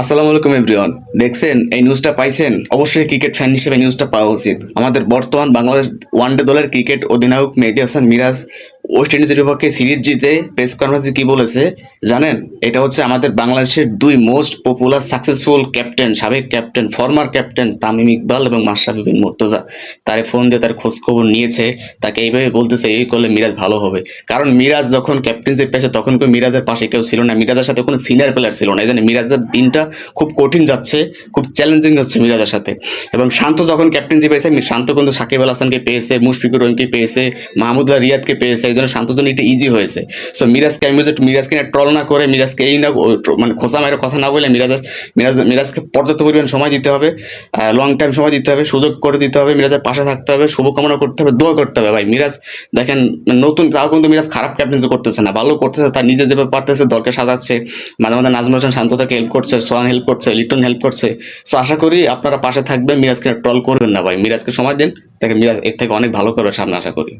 আসসালামু আলাইকুম এভরিওয়ান দেখছেন, এই নিউজটা পাইছেন? অবশ্যই ক্রিকেট ফ্যান হিসেবে নিউজটা পাওয়া উচিত। আমাদের বর্তমান বাংলাদেশ ওয়ানডে দলের ক্রিকেট অধিনায়ক মেহেদি হাসান মিরাজ ওয়েস্ট ইন্ডিজের বিপক্ষে সিরিজ জিতে প্রেস কনফারেন্সে কি বলেছে? জানেন, এটা হচ্ছে আমাদের বাংলাদেশের দুই মোস্ট পপুলার সাকসেসফুল ক্যাপ্টেন সাবেক captain former captain Tamim Iqbal এবং মাশরাফি বিন মুর্তজা। তারে ফোন দিয়ে তার খোঁজ খবর নিয়েছে, তাকে এইভাবে বলতেছে, এই করলে মিরাজ ভালো হবে। কারণ মিরাজ যখন ক্যাপ্টেন্সিপ পেয়েছে তখন কেউ মিরাজের পাশে কেউ ছিল না। মিরাজের সাথে কোনো সিনিয়র প্লেয়ার ছিল না। এই জন্য মিরাজের দিনটা খুব কঠিন যাচ্ছে, খুব চ্যালেঞ্জিং হচ্ছে মিরাজের সাথে। এবং শান্ত যখন ক্যাপ্টেন্সি পেয়েছে, শান্ত কিন্তু সাকিব আল হাসানকে পেয়েছে, মুশফিকুর রহিমকে পেয়েছে, মাহমুদুল্লাহ রিয়াদকে পেয়েছে। এই জন্য শান্ত জন্য এটা ইজি হয়েছে। সো মিরাজকে আমি মিরাজকে নিয়ে ট্রল না করে, মিরাজকে এই না মানে খোসা মায়ের কথা না বলে মিরাজের, মিরাজ, মিরাজকে পর্যাপ্ত পরিমাণ সময় দিতে হবে লং টাইম সময় দিতে হবে, সুযোগ করে দিতে হবে, মিরাজের পাশে থাকতে হবে, শুভকামনা করতে হবে, দোয়া করতে হবে। ভাই, মিরাজ, দেখেন নতুন, তাও কিন্তু মিরাজ খারাপ ক্যাপ্টেন্সি করতেছে না, ভালো করতেছে, তার নিজে যেভাবে পারতেছে, দলকে সাজাচ্ছে, মাঝে মাঝে নাজমুল হোসেন শান্ত তাকে হেল্প করছে, সোহান হেল্প করছে, লিটন হেল্প করছে। সো আশা করি আপনারা পাশে থাকবেন, মিরাজকে ট্রল করবেন না, ভাই। মিরাজকে সময় দিন তাকে মিরাজ এর থেকে অনেক ভালো করবে, সামনে আশা করি।